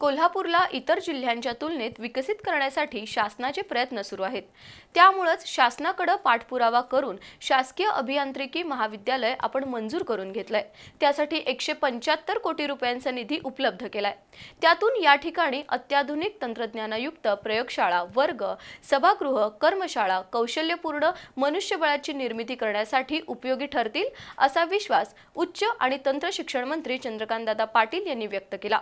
कोल्हापूरला इतर जिल्ह्यांच्या तुलनेत विकसित करण्यासाठी शासनाचे प्रयत्न सुरू आहेत. त्यामुळंच शासनाकडे पाठपुरावा करून शासकीय अभियांत्रिकी महाविद्यालय आपण मंजूर करून घेतलंय. त्यासाठी एकशे पंच्याहत्तर कोटी रुपयांचा निधी उपलब्ध केलाय. त्यातून या ठिकाणी अत्याधुनिक तंत्रज्ञानायुक्त प्रयोगशाळा वर्ग सभागृह कर्मशाळा कौशल्यपूर्ण मनुष्यबळाची निर्मिती करण्यासाठी उपयोगी ठरतील असा विश्वास उच्च आणि तंत्र शिक्षण मंत्री चंद्रकांतदादा पाटील यांनी व्यक्त केला.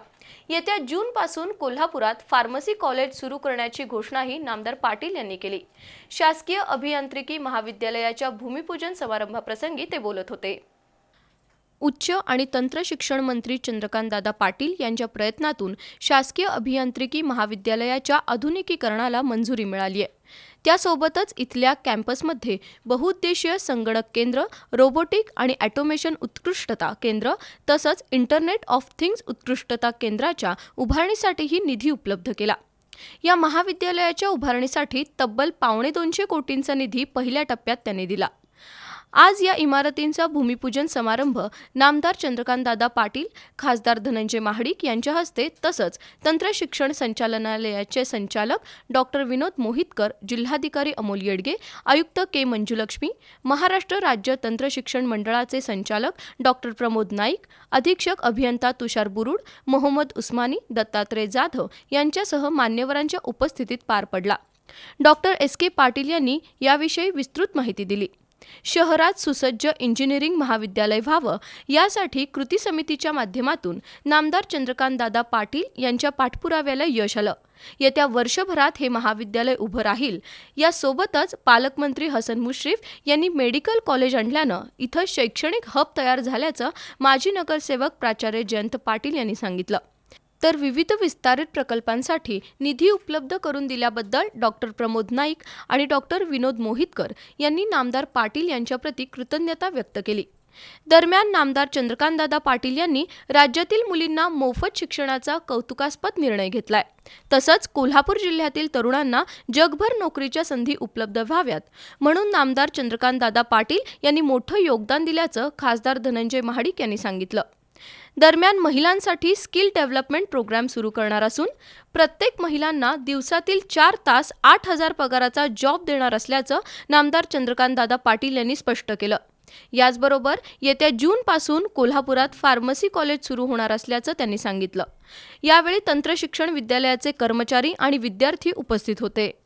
येत्या जून पासून कोल्हापुरात फार्मसी कॉलेज सुरू करण्याची घोषणाही नामदार पाटील यांनी केली. शासकीय अभियांत्रिकी महाविद्यालयाच्या भूमिपूजन समारंभाप्रसंगी ते बोलत होते. उच्च आणि तंत्र शिक्षण मंत्री चंद्रकांतदादा पाटील यांच्या प्रयत्नातून शासकीय अभियांत्रिकी महाविद्यालयाच्या आधुनिकीकरणाला मंजुरी मिळाली आहे त्यासोबतच इथल्या कॅम्पसमध्ये बहुउद्देशीय संगणक केंद्र रोबोटिक आणि ॲटोमेशन उत्कृष्टता केंद्र तसंच इंटरनेट ऑफ थिंग्स उत्कृष्टता केंद्राच्या उभारणीसाठीही निधी उपलब्ध केला. या महाविद्यालयाच्या उभारणीसाठी तब्बल पावणे दोनशे कोटींचा निधी पहिल्या टप्प्यात त्यांनी दिला. आज या इमारतींचा भूमिपूजन समारंभ नामदार चंद्रकांतदादा पाटील खासदार धनंजय महाडिक यांच्या हस्ते तसंच तंत्र शिक्षण संचालनालयाचे संचालक डॉक्टर विनोद मोहितकर जिल्हाधिकारी अमोल येडगे आयुक्त के मंजुलक्ष्मी महाराष्ट्र राज्य तंत्र शिक्षण मंडळाचे संचालक डॉक्टर प्रमोद नाईक अधीक्षक अभियंता तुषार बुरुड मोहम्मद उस्मानी दत्तात्रय जाधव यांच्यासह मान्यवरांच्या उपस्थितीत पार पडला. डॉक्टर एस के पाटील यांनी याविषयी विस्तृत माहिती दिली. शहरात सुसज्ज इंजिनिअरिंग महाविद्यालय व्हावं यासाठी कृती समितीच्या माध्यमातून नामदार चंद्रकांतदादा पाटील यांच्या पाठपुराव्याला यश आलं. येत्या वर्षभरात हे महाविद्यालय उभं राहील. यासोबतच पालकमंत्री हसन मुश्रीफ यांनी मेडिकल कॉलेज आणल्यानं इथं शैक्षणिक हब तयार झाल्याचं माजी नगरसेवक प्राचार्य जयंत पाटील यांनी सांगितलं. तर विविध विस्तारित प्रकल्पांसाठी निधी उपलब्ध करून दिल्याबद्दल डॉक्टर प्रमोद नाईक आणि डॉक्टर विनोद मोहितकर यांनी नामदार पाटील यांच्याप्रती कृतज्ञता व्यक्त केली. दरम्यान नामदार चंद्रकांतदादा पाटील यांनी राज्यातील मुलींना मोफत शिक्षणाचा कौतुकास्पद निर्णय घेतलाय. तसंच कोल्हापूर जिल्ह्यातील तरुणांना जगभर नोकरीच्या संधी उपलब्ध व्हाव्यात. म्हणून नामदार चंद्रकांतदादा पाटील यांनी मोठं योगदान दिल्याचं खासदार धनंजय महाडिक यांनी सांगितलं. दरम्यान महिलांसाठी स्किल डेव्हलपमेंट प्रोग्राम सुरू करणार असून प्रत्येक महिलांना दिवसातील चार तास आठ हजार पगाराचा जॉब देणार असल्याचं नामदार चंद्रकांतदादा पाटील यांनी स्पष्ट केलं. याचबरोबर येत्या जूनपासून कोल्हापुरात फार्मसी कॉलेज सुरू होणार असल्याचं त्यांनी सांगितलं. यावेळी तंत्रशिक्षण विद्यालयाचे कर्मचारी आणि विद्यार्थी उपस्थित होते.